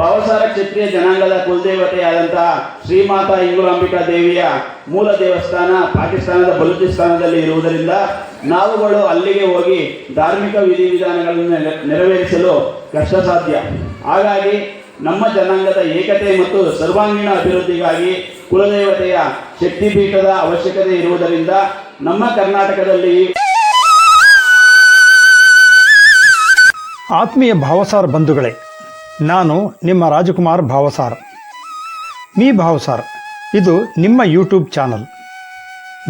ಭಾವಸಾರ ಕ್ಷತ್ರಿಯ ಜನಾಂಗದ ಕುಲದೇವತೆಯಾದಂತಹ ಶ್ರೀಮಾತಾ ಇಂಗುಲಾಂಬಿಕಾ ದೇವಿಯ ಮೂಲ ದೇವಸ್ಥಾನ ಪಾಕಿಸ್ತಾನದ ಬಲೂಚಿಸ್ತಾನದಲ್ಲಿ ಇರುವುದರಿಂದ ನಾವುಗಳು ಅಲ್ಲಿಗೆ ಹೋಗಿ ಧಾರ್ಮಿಕ ವಿಧಿವಿಧಾನಗಳನ್ನು ನೆರ- ನೆರವೇರಿಸಲು ಕಷ್ಟ ಸಾಧ್ಯ ಹಾಗಾಗಿ ನಮ್ಮ ಜನಾಂಗದ ಏಕತೆ ಮತ್ತು ಸರ್ವಾಂಗೀಣ ಅಭಿವೃದ್ಧಿಗಾಗಿ ಕುಲದೇವತೆಯ ಶಕ್ತಿಪೀಠದ ಅವಶ್ಯಕತೆ ಇರುವುದರಿಂದ ನಮ್ಮ ಕರ್ನಾಟಕದಲ್ಲಿ ಆತ್ಮೀಯ ಭಾವಸಾರ ಬಂಧುಗಳೇ ನಾನು ನಿಮ್ಮ ರಾಜಕುಮಾರ್ ಭಾವಸಾರ್. ಮೀ ಭಾವಸಾರ್, ಇದು ನಿಮ್ಮ ಯೂಟ್ಯೂಬ್ ಚಾನಲ್.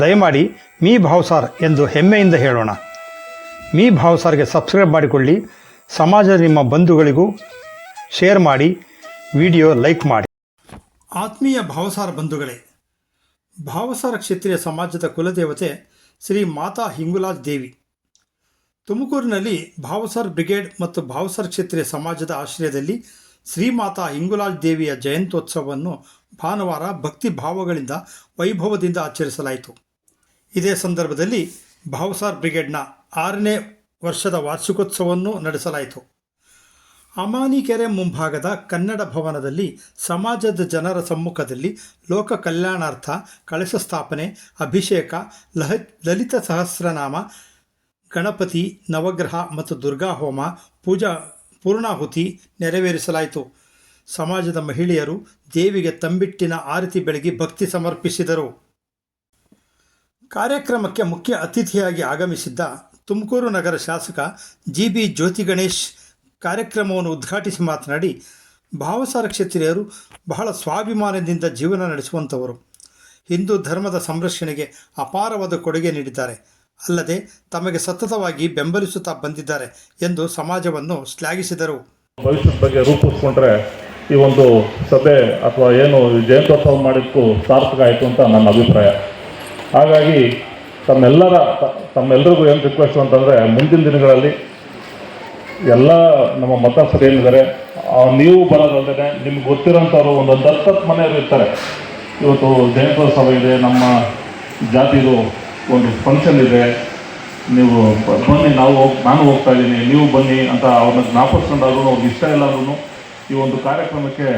ದಯಮಾಡಿ ಮೀ ಭಾವಸಾರ್ ಎಂದು ಹೆಮ್ಮೆಯಿಂದ ಹೇಳೋಣ. ಮೀ ಭಾವಸಾರ್ಗೆ ಸಬ್ಸ್ಕ್ರೈಬ್ ಮಾಡಿಕೊಳ್ಳಿ, ಸಮಾಜದ ನಿಮ್ಮ ಬಂಧುಗಳಿಗೂ ಶೇರ್ ಮಾಡಿ, ವಿಡಿಯೋ ಲೈಕ್ ಮಾಡಿ. ಆತ್ಮೀಯ ಭಾವಸಾರ ಬಂಧುಗಳೇ, ಭಾವಸಾರ ಕ್ಷೇತ್ರೀಯ ಸಮಾಜದ ಕುಲದೇವತೆ ಶ್ರೀ ಮಾತಾ ಹಿಂಗುಲಾಜ್ ದೇವಿ. ತುಮಕೂರಿನಲ್ಲಿ ಭಾವಸರ್ ಬ್ರಿಗೇಡ್ ಮತ್ತು ಭಾವಸರ್ ಕ್ಷೇತ್ರೀಯ ಸಮಾಜದ ಆಶ್ರಯದಲ್ಲಿ ಶ್ರೀಮಾತಾ ಹಿಂಗುಲಾಲ್ ದೇವಿಯ ಜಯಂತ್ಯೋತ್ಸವವನ್ನು ಭಾನುವಾರ ಭಕ್ತಿ ಭಾವಗಳಿಂದ ವೈಭವದಿಂದ ಆಚರಿಸಲಾಯಿತು. ಇದೇ ಸಂದರ್ಭದಲ್ಲಿ ಭಾವಸಾರ್ ಬ್ರಿಗೇಡ್ನ ಆರನೇ ವರ್ಷದ ವಾರ್ಷಿಕೋತ್ಸವವನ್ನು ನಡೆಸಲಾಯಿತು. ಅಮಾನಿಕೆರೆ ಮುಂಭಾಗದ ಕನ್ನಡ ಭವನದಲ್ಲಿ ಸಮಾಜದ ಜನರ ಸಮ್ಮುಖದಲ್ಲಿ ಲೋಕ ಕಲ್ಯಾಣಾರ್ಥ ಕಳಶ ಸ್ಥಾಪನೆ, ಅಭಿಷೇಕ, ಲಹ, ಲಲಿತ ಸಹಸ್ರನಾಮ ಗಣಪತಿ, ನವಗ್ರಹ ಮತ್ತು ದುರ್ಗಾ ಹೋಮ ಪೂಜಾ ಪೂರ್ಣಾಹುತಿ ನೆರವೇರಿಸಲಾಯಿತು. ಸಮಾಜದ ಮಹಿಳೆಯರು ದೇವಿಗೆ ತಂಬಿಟ್ಟಿನ ಆರತಿ ಬೆಳಗಿ ಭಕ್ತಿ ಸಮರ್ಪಿಸಿದರು. ಕಾರ್ಯಕ್ರಮಕ್ಕೆ ಮುಖ್ಯ ಅತಿಥಿಯಾಗಿ ಆಗಮಿಸಿದ್ದ ತುಮಕೂರು ನಗರ ಶಾಸಕ ಜಿ ಬಿ ಜ್ಯೋತಿ ಗಣೇಶ್ ಕಾರ್ಯಕ್ರಮವನ್ನು ಉದ್ಘಾಟಿಸಿ ಮಾತನಾಡಿ ಭಾವಸಾರ ಕ್ಷತ್ರಿಯರು ಬಹಳ ಸ್ವಾಭಿಮಾನದಿಂದ ಜೀವನ ನಡೆಸುವಂಥವರು ಹಿಂದೂ ಧರ್ಮದ ಸಂರಕ್ಷಣೆಗೆ ಅಪಾರವಾದ ಕೊಡುಗೆ ನೀಡಿದ್ದಾರೆ. ಅಲ್ಲದೆ ತಮಗೆ ಸತತವಾಗಿ ಬೆಂಬಲಿಸುತ್ತಾ ಬಂದಿದ್ದಾರೆ ಎಂದು ಸಮಾಜವನ್ನು ಶ್ಲಾಘಿಸಿದರು. ಭವಿಷ್ಯದ ಬಗ್ಗೆ ರೂಪಿಸ್ಕೊಂಡ್ರೆ ಈ ಒಂದು ಸಭೆ ಅಥವಾ ಏನು ಜಯಂತೋತ್ಸವ ಮಾಡಿದ್ದಕ್ಕೂ ಸಾರ್ಥಕ ಆಯಿತು ಅಂತ ನನ್ನ ಅಭಿಪ್ರಾಯ. ಹಾಗಾಗಿ ತಮ್ಮೆಲ್ಲರ ತಮ್ಮೆಲ್ಲರಿಗೂ ಏನು ರಿಕ್ವೆಸ್ಟ್ ಅಂತಂದರೆ ಮುಂದಿನ ದಿನಗಳಲ್ಲಿ ಎಲ್ಲ ನಮ್ಮ ಮತಸ್ಥರು ಏನಿದ್ದಾರೆ ನೀವು ಬರೋದಲ್ಲದೆ ನಿಮ್ಗೆ ಗೊತ್ತಿರೋಂಥವ್ರು ಒಂದೊಂದು ಹತ್ತು ಮನೆಯವರು ಇರ್ತಾರೆ. ಇವತ್ತು ಜಯಂತ್ಯೋತ್ಸವ ಇದೆ, ನಮ್ಮ ಜಾತಿದು ಒಂದು ಫಂಕ್ಷನ್ ಇದೆ. ನೀವು ಬನ್ನಿ ನಾವು ಹೋಗ್ ನಾನು ಹೋಗ್ತಾ ಇದ್ದೀನಿ. ನೀವು ಬನ್ನಿ ಅಂತ ಅವ್ರನ್ನ ಜ್ಞಾಪಿಸ್ಕೊಂಡಾದ್ರು ಅವ್ರಿಗೆ ಇಷ್ಟ ಇಲ್ಲ ಅಂದ್ರೂ ಈ ಒಂದು ಕಾರ್ಯಕ್ರಮಕ್ಕೆ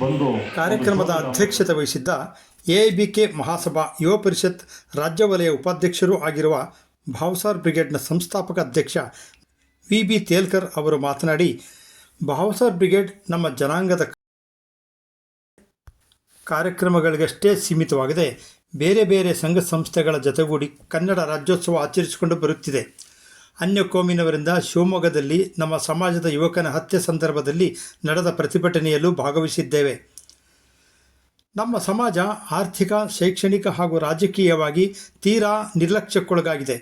ಬಂದು ಕಾರ್ಯಕ್ರಮದ ಅಧ್ಯಕ್ಷತೆ ವಹಿಸಿದ್ದ ಎ ಬಿ ಕೆ ಮಹಾಸಭಾ ಯುವ ಪರಿಷತ್ ರಾಜ್ಯ ವಲಯ ಉಪಾಧ್ಯಕ್ಷರೂ ಆಗಿರುವ ಭಾವಸಾರ್ ಬ್ರಿಗೇಡ್ನ ಸಂಸ್ಥಾಪಕ ಅಧ್ಯಕ್ಷ ವಿ ಬಿ ತೇಲ್ಕರ್ ಅವರು ಮಾತನಾಡಿ ಭಾವಸಾರ್ ಬ್ರಿಗೇಡ್ ನಮ್ಮ ಜನಾಂಗದ ಕಾರ್ಯಕ್ರಮಗಳಿಗಷ್ಟೇ ಸೀಮಿತವಾಗದೆ. ಬೇರೆ ಬೇರೆ ಸಂಘ ಸಂಸ್ಥೆಗಳ ಜೊತೆಗೂಡಿ ಕನ್ನಡ ರಾಜ್ಯೋತ್ಸವ ಆಚರಿಸಿಕೊಂಡು ಬರುತ್ತಿದೆ. ಅನ್ಯ ಕೋಮಿನವರಿಂದ ಶಿವಮೊಗ್ಗದಲ್ಲಿ ನಮ್ಮ ಸಮಾಜದ ಯುವಕನ ಹತ್ಯೆ ಸಂದರ್ಭದಲ್ಲಿ ನಡೆದ ಪ್ರತಿಭಟನೆಯಲ್ಲೂ ಭಾಗವಹಿಸಿದ್ದೇವೆ. ನಮ್ಮ ಸಮಾಜ ಆರ್ಥಿಕ, ಶೈಕ್ಷಣಿಕ ಹಾಗೂ ರಾಜಕೀಯವಾಗಿ ತೀರಾ ನಿರ್ಲಕ್ಷ್ಯಕ್ಕೊಳಗಾಗಿದೆ.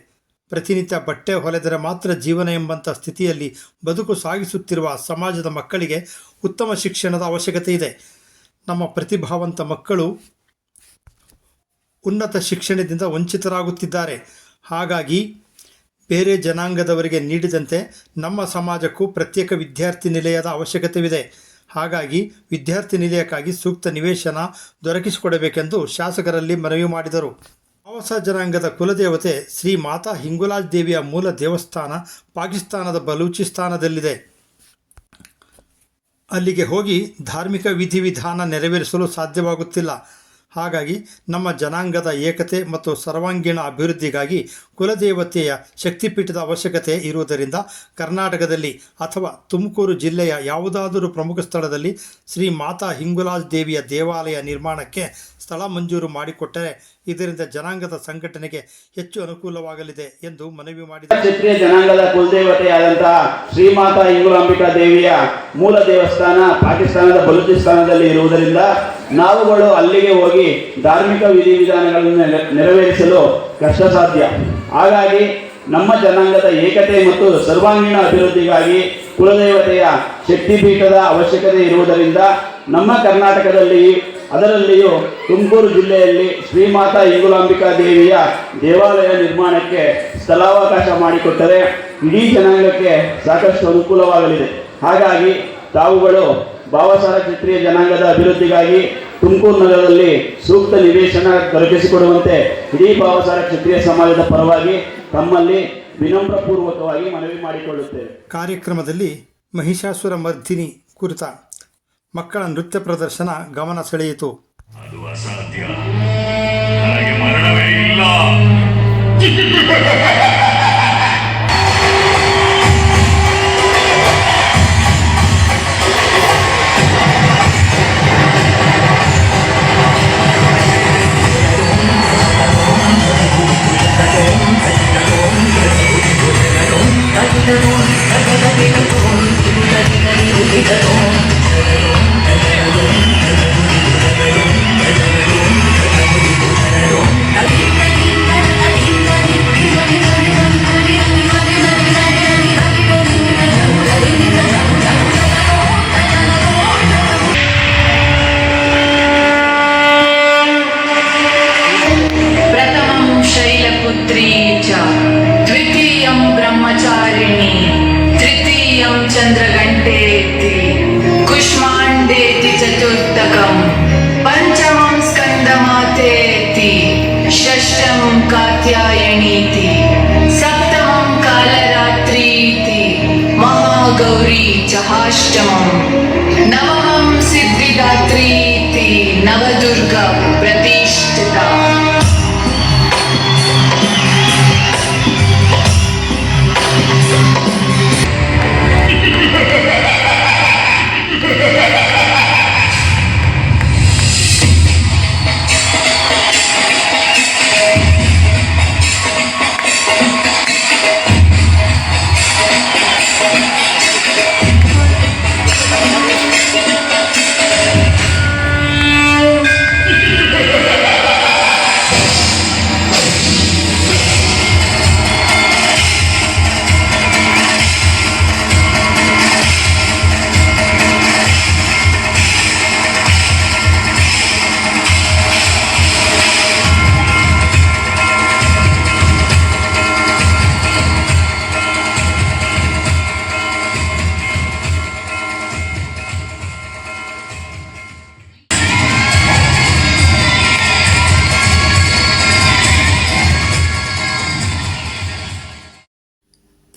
ಪ್ರತಿನಿತ್ಯ ಬಟ್ಟೆ ಹೊಲೆದರೆ ಮಾತ್ರ ಜೀವನ ಎಂಬಂಥ ಸ್ಥಿತಿಯಲ್ಲಿ ಬದುಕು ಸಾಗಿಸುತ್ತಿರುವ ಸಮಾಜದ ಮಕ್ಕಳಿಗೆ ಉತ್ತಮ ಶಿಕ್ಷಣದ ಅವಶ್ಯಕತೆ ಇದೆ ನಮ್ಮ ಪ್ರತಿಭಾವಂತ ಮಕ್ಕಳು ಉನ್ನತ ಶಿಕ್ಷಣದಿಂದ ವಂಚಿತರಾಗುತ್ತಿದ್ದಾರೆ. ಹಾಗಾಗಿ ಬೇರೆ ಜನಾಂಗದವರಿಗೆ ನೀಡಿದಂತೆ ನಮ್ಮ ಸಮಾಜಕ್ಕೂ ಪ್ರತ್ಯೇಕ ವಿದ್ಯಾರ್ಥಿ ನಿಲಯದ ಅವಶ್ಯಕತೆವಿದೆ ಹಾಗಾಗಿ ವಿದ್ಯಾರ್ಥಿ ನಿಲಯಕ್ಕಾಗಿ ಸೂಕ್ತ ನಿವೇಶನ ದೊರಕಿಸಿಕೊಡಬೇಕೆಂದು ಶಾಸಕರಲ್ಲಿ ಮನವಿ ಮಾಡಿದರು. ಆವಾಸ ಜನಾಂಗದ ಕುಲದೇವತೆ ಶ್ರೀ ಮಾತಾ ಹಿಂಗುಲಾಜ್ ದೇವಿಯ ಮೂಲ ದೇವಸ್ಥಾನ ಪಾಕಿಸ್ತಾನದ ಬಲೂಚಿಸ್ತಾನದಲ್ಲಿದೆ. ಅಲ್ಲಿಗೆ ಹೋಗಿ ಧಾರ್ಮಿಕ ವಿಧಿವಿಧಾನ ನೆರವೇರಿಸಲು ಸಾಧ್ಯವಾಗುತ್ತಿಲ್ಲ. ಹಾಗಾಗಿ ನಮ್ಮ ಜನಾಂಗದ ಏಕತೆ ಮತ್ತು ಸರ್ವಾಂಗೀಣ ಅಭಿವೃದ್ಧಿಗಾಗಿ ಕುಲದೇವತೆಯ ಶಕ್ತಿಪೀಠದ ಅವಶ್ಯಕತೆ ಇರುವುದರಿಂದ ಕರ್ನಾಟಕದಲ್ಲಿ ಅಥವಾ ತುಮಕೂರು ಜಿಲ್ಲೆಯ ಯಾವುದಾದರೂ ಪ್ರಮುಖ ಸ್ಥಳದಲ್ಲಿ ಶ್ರೀ ಮಾತಾ ಹಿಂಗುಲಾಜ್ ದೇವಿಯ ದೇವಾಲಯ ನಿರ್ಮಾಣಕ್ಕೆ ಸ್ಥಳ ಮಂಜೂರು ಮಾಡಿಕೊಟ್ಟರೆ ಇದರಿಂದ ಜನಾಂಗದ ಸಂಘಟನೆಗೆ ಹೆಚ್ಚು ಅನುಕೂಲವಾಗಲಿದೆ ಎಂದು ಮನವಿ ಮಾಡಿದರು. ಕ್ಷತ್ರಿಯ ಜನಾಂಗದ ಕುಲದೇವತೆಯಾದಂತಹ ಶ್ರೀಮಾತಾ ಇಂಗುಲಾಂಬಿಕಾ ದೇವಿಯ ಮೂಲ ದೇವಸ್ಥಾನ ಪಾಕಿಸ್ತಾನದ ಬಲೂಚಿಸ್ತಾನದಲ್ಲಿ ಇರುವುದರಿಂದ ನಾವುಗಳು ಅಲ್ಲಿಗೆ ಹೋಗಿ ಧಾರ್ಮಿಕ ವಿಧಿವಿಧಾನಗಳನ್ನು ನೆರ- ನೆರವೇರಿಸಲು ಕಷ್ಟ ಸಾಧ್ಯ ಹಾಗಾಗಿ ನಮ್ಮ ಜನಾಂಗದ ಏಕತೆ ಮತ್ತು ಸರ್ವಾಂಗೀಣ ಅಭಿವೃದ್ಧಿಗಾಗಿ ಕುಲದೇವತೆಯ ಶಕ್ತಿಪೀಠದ ಅವಶ್ಯಕತೆ ಇರುವುದರಿಂದ ನಮ್ಮ ಕರ್ನಾಟಕದಲ್ಲಿ ಅದರಲ್ಲಿಯೂ ತುಮಕೂರು ಜಿಲ್ಲೆಯಲ್ಲಿ ಶ್ರೀಮಾತಾ ಇಂಗುಲಾಂಬಿಕಾ ದೇವಿಯ ದೇವಾಲಯ ನಿರ್ಮಾಣಕ್ಕೆ ಸ್ಥಳಾವಕಾಶ ಮಾಡಿಕೊಟ್ಟರೆ ಇಡೀ ಜನಾಂಗಕ್ಕೆ ಸಾಕಷ್ಟು ಅನುಕೂಲವಾಗಲಿದೆ. ಹಾಗಾಗಿ ತಾವುಗಳು ಭಾವಸಾರ ಕ್ಷೇತ್ರೀಯ ಜನಾಂಗದ ಅಭಿವೃದ್ಧಿಗಾಗಿ ತುಮಕೂರು ನಗರದಲ್ಲಿ ಸೂಕ್ತ ನಿವೇಶನ ದೊರಕಿಸಿಕೊಡುವಂತೆ ಇಡೀ ಭಾವಸಾರ ಕ್ಷೇತ್ರೀಯ ಸಮಾಜದ ಪರವಾಗಿ ತಮ್ಮಲ್ಲಿ ವಿನಮ್ರಪೂರ್ವಕವಾಗಿ ಮನವಿ ಮಾಡಿಕೊಳ್ಳುತ್ತೇವೆ. ಕಾರ್ಯಕ್ರಮದಲ್ಲಿ ಮಹಿಷಾಸುರ ಮರ್ದಿನಿ ಕುರಿತ ಮಕ್ಕಳ ನೃತ್ಯ ಪ್ರದರ್ಶನ ಗಮನ ಸೆಳೆಯಿತು. ಅದು ಅಸಾಧ್ಯ. ಮರಣವೇ ಇಲ್ಲ. चन्द्रघण्टेति कुष्माण्डेति चतुर्थकम् पञ्चमं स्कन्दमातेति षष्ठं कात्यायणीति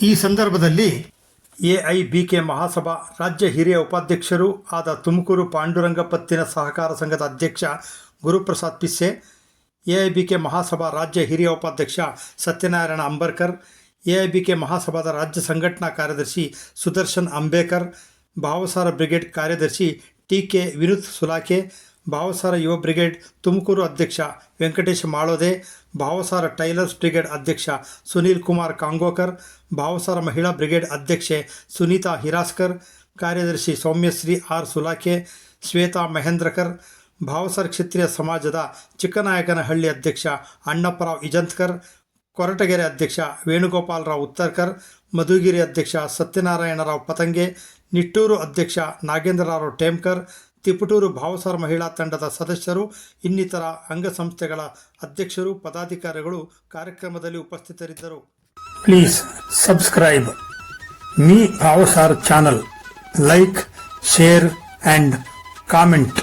ಈ ಸಂದರ್ಭದಲ್ಲಿ A I B K Mahasabha ರಾಜ್ಯ ಹಿರಿಯ ಉಪಾಧ್ಯಕ್ಷರು ಆದ ತುಮಕೂರು ಪಾಂಡುರಂಗ ಪತ್ತಿನ ಸಹಕಾರ ಸಂಘದ ಅಧ್ಯಕ್ಷ Guruprasad Pisse, A I B Mahasabha ರಾಜ್ಯ ಹಿರಿಯ ಉಪಾಧ್ಯಕ್ಷ Satyanarayana Ambarkar A I B ಮಹಾಸಭಾದ ರಾಜ್ಯ ಸಂಘಟನಾ ಕಾರ್ಯದರ್ಶಿ ಸುದರ್ಶನ್ ಅಂಬೇಕರ್ ಭಾವಸಾರ ಬ್ರಿಗೇಡ್ ಕಾರ್ಯದರ್ಶಿ ಟಿ ಕೆ ವಿನುತ್ ಸುಲಾಖೆ ಭಾವಸಾರ ಯುವ ಬ್ರಿಗೇಡ್ ತುಮಕೂರು ಅಧ್ಯಕ್ಷ ವೆಂಕಟೇಶ್ ಮಾಳೋದೆ, ಭಾವಸಾರ ಟೈಲರ್ಸ್ ಬ್ರಿಗೇಡ್ ಅಧ್ಯಕ್ಷ ಸುನೀಲ್ ಕುಮಾರ್ ಕಾಂಗೋಕರ್, ಭಾವಸಾರ ಮಹಿಳಾ ಬ್ರಿಗೇಡ್ ಅಧ್ಯಕ್ಷೆ ಸುನೀತಾ ಹಿರಾಸ್ಕರ್, ಕಾರ್ಯದರ್ಶಿ ಸೌಮ್ಯಶ್ರೀ ಆರ್ ಸುಲಾಖೆ, ಶ್ವೇತಾ ಮಹೇಂದ್ರಕರ್, ಭಾವಸಾರ ಕ್ಷತ್ರಿಯ ಸಮಾಜದ ಚಿಕ್ಕನಾಯಕನಹಳ್ಳಿ ಅಧ್ಯಕ್ಷ ಅಣ್ಣಪ್ಪರಾವ್ ಇಜಂತ್ಕರ್, ಕೊರಟಗೆರೆ ಅಧ್ಯಕ್ಷ ವೇಣುಗೋಪಾಲರಾವ್ ಉತ್ತರ್ಕರ್, ಮಧುಗಿರಿ ಅಧ್ಯಕ್ಷ ಸತ್ಯನಾರಾಯಣರಾವ್ ಪತಂಗೆ, ನಿಟ್ಟೂರು ಅಧ್ಯಕ್ಷ ನಾಗೇಂದ್ರರಾವ್ ಟೇಮ್ಕರ್ ತಿಪಟೂರು ಭಾವಸಾರ ಮಹಿಳಾ ತಂಡದ ಸದಸ್ಯರು, ಇನ್ನಿತರ ಅಂಗಸಂಸ್ಥೆಗಳ ಅಧ್ಯಕ್ಷರು, ಪದಾಧಿಕಾರಿಗಳು ಕಾರ್ಯಕ್ರಮದಲ್ಲಿ ಉಪಸ್ಥಿತರಿದ್ದರು. Please subscribe Mee Bhavsar channel like share and comment